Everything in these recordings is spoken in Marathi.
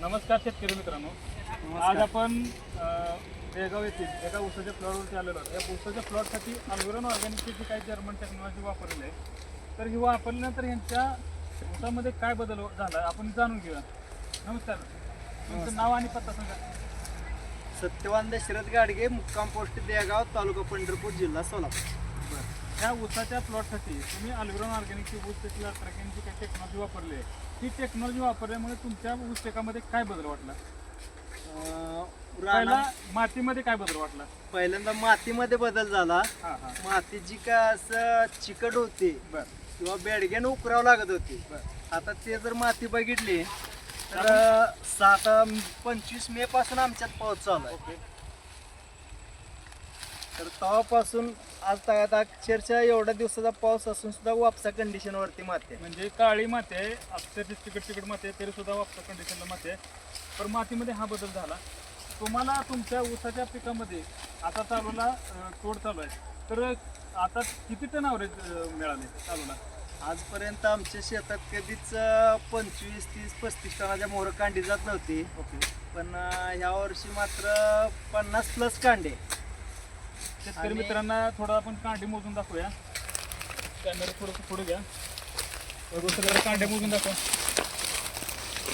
नमस्कार शेतकरी मित्रांनो. आज आपण अ, बेळगाव येथील एका ऊसाच्या प्लॉटवरती आलेलो आहोत. या ऊसाच्या प्लॉटसाठी अल्विरॉन ऑर्गॅनिकची जी काही जर्मन टेक्नॉलॉजी वापरलेली आहे. तर ही वापरल्यानंतर यांच्या ऊसामध्ये काय बदल झाला? आपण जाणून घेऊया. नमस्कार. तुमचं नाव आणि पत्ता सांगा. सत्यवान दशरथ गाडगे मुक्काम पोस्ट देगाव तालुका पंढरपूर जिल्हा सोलापूर. या ऊसाच्या प्लॉटसाठी तुम्ही अल्विरॉन ऑर्गॅनिकची ऊस त्याची ट्रॅकिंगची काही टेक्नॉलॉजी वापरली आहे. ती टेक्नॉलॉजी वापरल्यामुळे तुमच्या ऊस पिकामध्ये काय बदल वाटला? अं, पहिला मातीमध्ये काय बदल वाटला? पहिल्यांदा मातीमध्ये बदल झाला. हां हां. माती जी काय असं चिकट होती बरं. किंवा बेडग्यानं उकरावं लागत होती. आता ते जर माती बघितली तर सात पंचवीस मे पासून आमच्यात पाऊस चालू आहे. तर तेव्हापासून आज तगात अक्षरशः एवढ्या दिवसाचा पाऊस असून सुद्धा वापसा कंडिशन वरती माती आहे. म्हणजे काळी माती आहे अक्षरशः चिकट चिकट माती आहे तरी सुद्धा वापसा कंडिशनला माती आहे. पण मातीमध्ये हा बदल झाला. तुम्हाला तुमच्या ऊसाच्या पिकामध्ये आता चालूला तोड चालू आहे. तर आता किती टन आवरेज मिळाले चालूला? आजपर्यंत आमच्या शेतात कधीच पंचवीस तीस पस्तीस टनाच्या मोहर कांडी जात नव्हती. ओके. पण ह्या वर्षी मात्र पन्नास प्लस कांडे. शेतकरी आणि- मित्रांना थोडं आपण कांडे मोजून दाखवूया. कॅमेरा थोडंसं पुढे घ्या. सगळं कांडे मोजून दाखवा.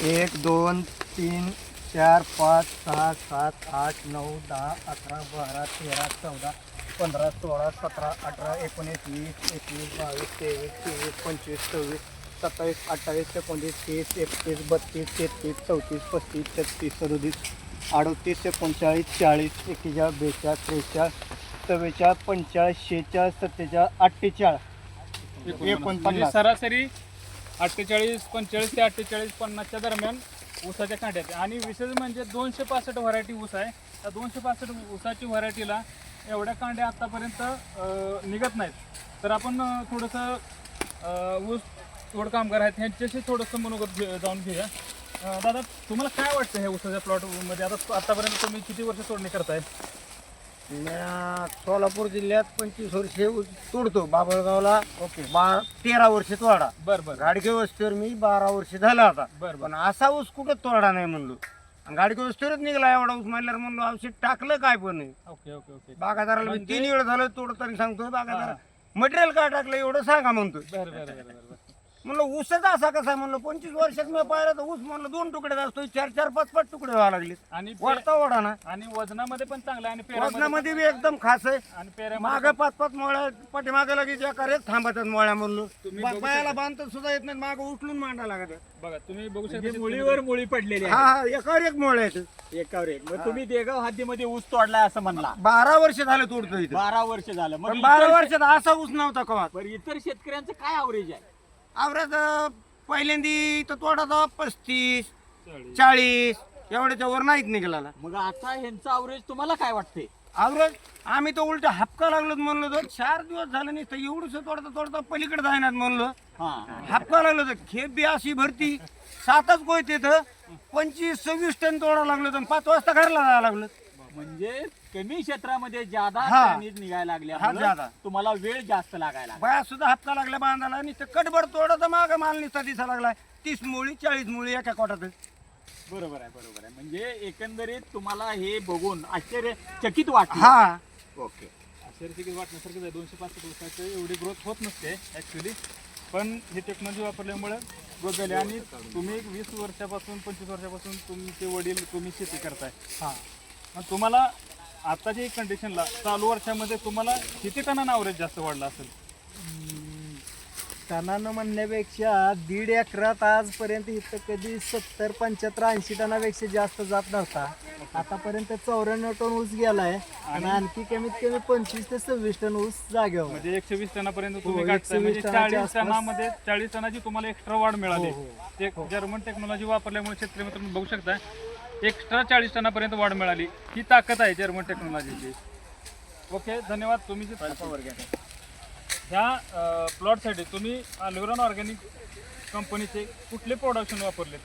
एक दोन तीन चार पाच सहा सात आठ नऊ दहा अकरा बारा तेरा चौदा पंधरा सोळा सतरा अठरा एकोणीस वीस एकवीस बावीस तेवीस चोवीस पंचवीस सव्वीस सत्तावीस अठ्ठावीस एकोणतीस तीस एकतीस बत्तीस तेहतीस चौतीस पस्तीस छत्तीस सदोतीस अडतीस एकोणचाळीस चाळीस एक्केचाळीस बेचाळीस त्रेचाळीस चव्वेचाळीस पंचेचाळीस शेहेचाळीस सत्तेचाळीस अठ्ठेचाळीस म्हणजे एकोणपन्नास. सरासरी अठ्ठेचाळीस पंचेचाळीस ते अठ्ठेचाळीस पन्नासच्या दरम्यान ऊसाच्या कांड्यात आणि विशेष म्हणजे दोनशे पासष्ट व्हरायटी ऊस आहे. त्या दोनशे पासष्ट ऊसाची व्हरायटीला एवढ्या कांड्या आत्तापर्यंत निघत नाहीत. तर आपण थोडंसं ऊस तोड कामगार आहेत ह्यांच्याशी थोडंसं मनोगत घे- जाऊन घेऊया. दादा तुम्हाला काय वाटतं हे ऊसाच्या प्लॉटमध्ये आता आत्तापर्यंत तुम्ही किती वर्ष तोडणी करताय? म्या सोलापूर जिल्ह्यात पंचवीस वर्षे ऊस तोडतो बाबळगावला. ओके. बारा तेरा वर्ष तोडा. बरं बरं. गाडगे वस्तीवर मी बारा वर्ष झालं आता. बरं पण असा ऊस कुठं तोडा नाही म्हणलो. आणि गाडगे वस्तीवरच निघाला एवढा ऊस म्हणल्यावर म्हणलो औषध टाकलं काय पण. नाही ओके ओके ओके. बागादाराला मी म्हणजे- तीन वेळ झालं तोडताना सांगतोय हा. बागादार मटेरियल काय टाकलं? एवढं सांगा म्हणतोय. बरं बरं बरं बरं बरं. म्हणलं ऊसच असा कसा म्हणलं पंचवीस वर्षात मी पाहिलं तर ऊस म्हणलं दोन तुकडे असतो चार चार पाच पाच तुकडे व्हायला लागले आणि पे- वाढता वाढा ना आणि वजनामध्ये पण चांगलं आहे आणि पेरामध्ये वजनामध्ये बी एकदम खास आहे. आणि पेऱ्यामध्ये माग पाच पाच मोळ्या पाठीमागे लगेच एका रेत थांबतात मोळ्या म्हणलो तुम्ही बघू पायाला बांधत सुद्धा येत नाही माग उचलून मांडा लागत बघा तुम्ही बघू म्हणजे शकता मुळीवर मुळी पडलेली हा हा एकावर एक मोळ्या आहेत. एकावर एक. मग तुम्ही देगाव हद्दीमध्ये ऊस तोडलाय असं म्हणला. बारा वर्ष झाले तोडतो इथं. बारा वर्ष झालं. मग पण बारा इतर- वर्षात असा ऊस नव्हता कवा बरं इतर शेतकऱ्यांचं काय अवरेज आहे? आवरात पहिल्यांदी इथं तोडाचा पस्तीस चाळीस. एवढ्याच्या वर नाहीत निघाला मग आता ह्यांचं अवरेज तुम्हाला काय वाटते आवरत आम्ही तर उलट हापका लागलो म्हणलो तर चार दिवस झालं नाही तर एवढंच तोडता तोडता पलीकडे जायनात म्हणलो. हा. हापका लागलो तर खेप बी अशी भरती. सातच कोय तिथं. पंचवीस सव्वीस टन तोडा लागलो तर पाच वाजता घरला जायला लागलं. म्हणजे कमी क्षेत्रामध्ये ज्यादा हा. निघायला हा, लागल्या ज्यादा. तुम्हाला वेळ जास्त लागायला लागला. बाया सुद्धा हापका लागल्या बांधायला आणि ते कटभर तोडा माग माल निसता दिसा लागलाय. तीस मुळी चाळीस मुळी एका कोटात. बरोबर आहे बरोबर आहे. म्हणजे एकंदरीत तुम्हाला हे बघून आश्चर्यचकित वाटलं. हा. ओके. आश्चर्यचकित वाटण्यासारखं आहे. दोनशे पाच दिवसाचं एवढी ग्रोथ होत नसते ॲक्च्युली पण ही टेक्नॉलॉजी वापरल्यामुळे ग्रोथ झाली. आणि तुम्ही एक वीस वर्षापासून पंचवीस वर्षापासून तुमचे वडील तुम्ही शेती करताय. हा. मग तुम्हाला आताच्या कंडिशनला चालू वर्षामध्ये तुम्हाला किती टनानं ॲव्हरेज जास्त वाढला असेल? टनानं म्हणण्यापेक्षा दीड एकरात आजपर्यंत इथं कधी सत्तर पंच्याहत्तर ऐंशी टनापेक्षा जास्त जात नव्हता. आतापर्यंत चौऱ्याण्णव टन ऊस गेलाय आणि आणखी कमीत कमी पंचवीस ते सव्वीस टन ऊस जागेवर. म्हणजे एकशे वीस टनापर्यंत हो, तुम्ही काढताय. 120 म्हणजे टनाच्या चाळीस आसपास. टनामध्ये चाळीस टनाची तुम्हाला एक्स्ट्रा वाढ मिळाली. हो, ते जर्मन टेक्नॉलॉजी वापरल्यामुळे शेतकरी मित्रांनो बघू शकता एक्स्ट्रा चाळीस टनापर्यंत वाढ मिळाली. ही ताकद आहे जर्मन टेक्नॉलॉजीची. ओके धन्यवाद. तुम्ही जे ह्या प्लॉटसाठी तुम्ही अल्विरॉन ऑर्गॅनिक कंपनीचे कुठले प्रोडक्शन वापरले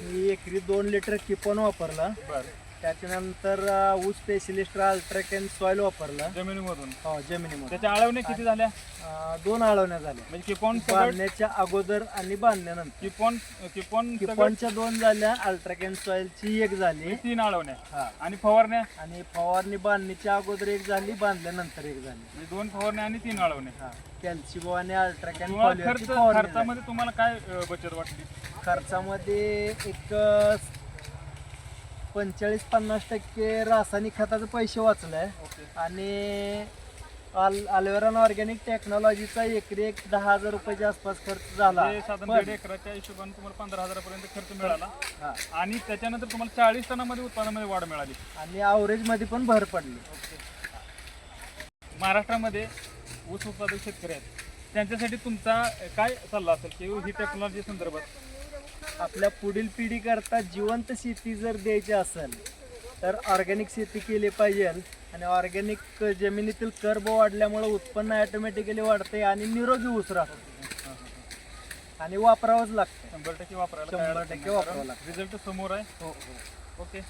मी एकरी दोन लिटर किपॉन वापरला. बरं. त्याच्यानंतर अं, ऊस स्पेशलिस्ट अल्ट्राकेन सॉइल वापरला. जमिनीमधून. हो जमिनीमध्ये त्याच्या आळवणे किती झाल्या? अं, दोन आळवण्या झाल्या. म्हणजे किपॉन सगळं बांधण्याच्या अगोदर आणि बांधल्यानंतर किपॉन किपॉन सगळं किपॉनच्या दोन झाल्या अल्ट्राकेन सॉइलची एक झाली. तीन आळवण्या. हा. आणि फवारण्या? आणि फवारणी बांधणीच्या अगोदर एक झाली बांधल्यानंतर एक झाली. म्हणजे दोन फवारण्या आणि तीन आळवण्या. हा. कॅल्शिबो आणि अल्ट्राकॅन तुम्हाला खर्च खर्चामध्ये तुम्हाला काय अं, बचत वाटली? खर्चामध्ये एक पंचेचाळीस पन्नास टक्के रासायनिक खताचे पैसे वाचलाय. आणि अल अल्वेरॉन ऑर्गॅनिक टेक्नॉलॉजीचा एकरी एक दहा हजार रुपयाच्या आसपास खर्च झाला. म्हणजे साधारण पण- दीड एकराच्या हिशोबाने तुम्हाला पंधरा हजारापर्यंत खर्च मिळाला. आणि त्याच्यानंतर तुम्हाला चाळीस टनामध्ये उत्पादनामध्ये वाढ मिळाली. आणि अवरेजमध्ये पण भर पडली. महाराष्ट्रामध्ये ऊस उत्पादक शेतकरी आहेत. त्यांच्यासाठी तुमचा काय सल्ला असेल? की ही टेक्नॉलॉजी संदर्भात? आपल्या पुढील पिढी करता जिवंत शेती जर द्यायची असेल तर ऑर्गॅनिक शेती केली पाहिजे. आणि ऑर्गॅनिक जमिनीतील कर्ब वाढल्यामुळे उत्पन्न ऑटोमॅटिकली वाढते आणि निरोगी ऊस राहतो. आणि वापरावंच लागतं. शंभर टक्के वापरायला शंभर टक्के वापरावं लागतं. रिझल्ट समोर आहे. हो हो. ओके